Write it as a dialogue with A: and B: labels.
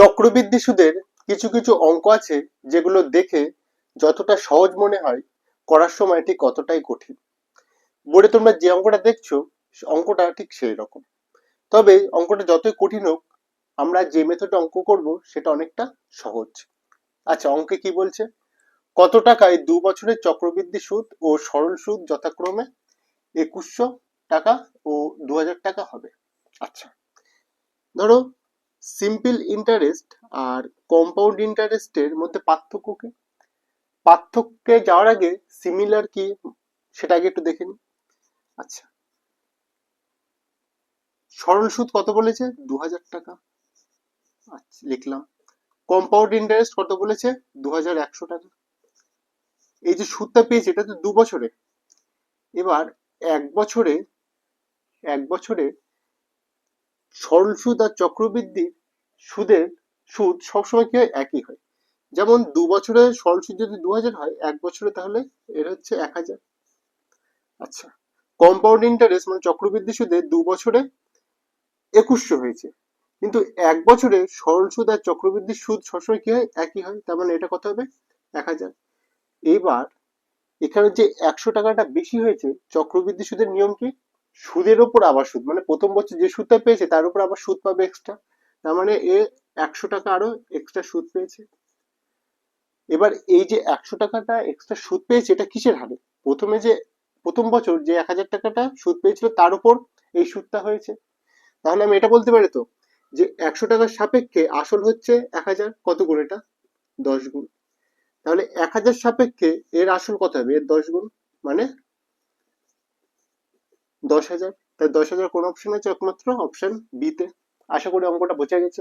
A: চক্রবৃদ্ধি সুদের কিছু কিছু অঙ্ক আছে যেগুলো দেখে যতটা সহজ মনে হয় করার সময় ঠিক কতটাই কঠিন। বোর্ডে তোমরা যে অঙ্কটা দেখছ অঙ্কটা ঠিক সেই রকম। তবে অঙ্কটা যতই কঠিন হোক, আমরা যে মেথডে অঙ্ক করব, সেটা অনেকটা সহজ। আচ্ছা অঙ্কে কি বলছে? কত টাকায় দু বছরের চক্রবৃদ্ধি সুদ ও সরল সুদ যথাক্রমে একুশশো টাকা ও দু হাজার টাকা হবে? আচ্ছা ধরো সিম্পল ইন্টারেস্ট আর কম্পাউন্ড ইন্টারেস্টের মধ্যে পার্থক্য কি পার্থক্যে যাওয়ার আগে সিমিলার কি? সেটা আগে একটু দেখে নি। আচ্ছা। সরল সুদ কত বলেছে? দু হাজার টাকা। আচ্ছা লিখলাম। কম্পাউন্ড ইন্টারেস্ট কত বলেছে? দু হাজার একশো টাকা। এই যে সুদটা পেয়েছে, এটা তো দু বছরে। এবার এক বছরে এক বছরে সরল সুদ আর চক্রবৃদ্ধির সুদের সুদ সবসময় কি হয়? একই হয়। যেমন দু বছরে সরল সুদ যদি দু হাজার হয়, এক বছরে তাহলে এর হচ্ছে এক হাজার। আচ্ছা কম্পাউন্ড ইন্টারেস্ট মানে চক্রবৃদ্ধি সুদে দু বছরে একুশশো হয়েছে। কিন্তু এক বছরে সরল সুদ আর চক্রবৃদ্ধি সুদ সবসময় কি হয়? একই হয়। তার মানে এটা কত হবে? এক হাজার। এবার এখানে যে একশো টাকাটা বেশি হয়েছে, চক্রবৃদ্ধি সুদের নিয়ম কি? সুদের ওপর আবার সুদ মানে প্রথম বছর যে সুদটা পেয়েছে, তার উপর আবার সুদ পাবে এক্সট্রা তার মানে এ একশো টাকা আরও এক্সট্রা সুদ পেয়েছে। এবার এই যে একশো টাকাটা এক্সট্রা সুদ পেয়েছে, এটা কিসের হারে? প্রথমে যে, প্রথম বছর যে এক হাজার টাকাটা সুদ পেয়েছিল, তার উপর এই সুদটা হয়েছে। তাহলে আমি এটা বলতে পারি তো, যে একশো টাকার সাপেক্ষে আসল হচ্ছে এক হাজার, কত গুণ এটা? দশ গুণ। তাহলে এক হাজার সাপেক্ষে এর আসল কত হবে? এর দশ গুণ মানে দশ হাজার। তাই দশ হাজার কোন অপশন আছে একমাত্র? অপশন বি তে। আশা করি অঙ্কটা বোঝা গেছে।